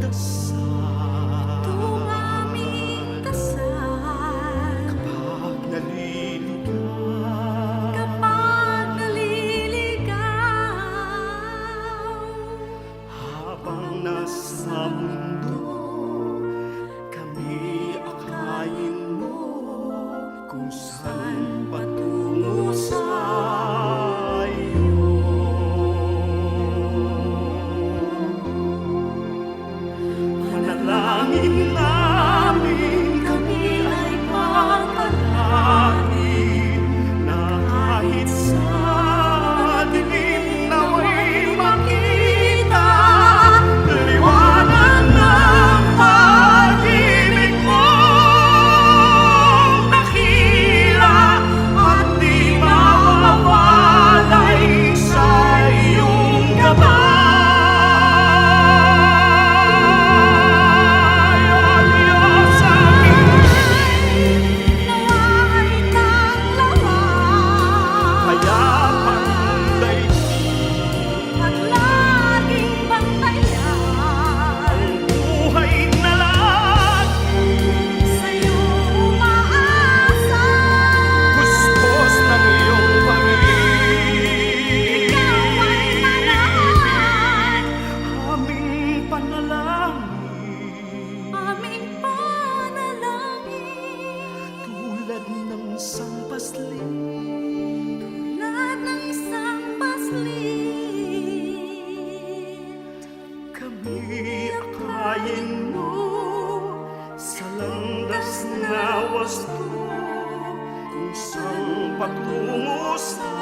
the sun. Patayin mo sa landas na wasto kung saan patungo sa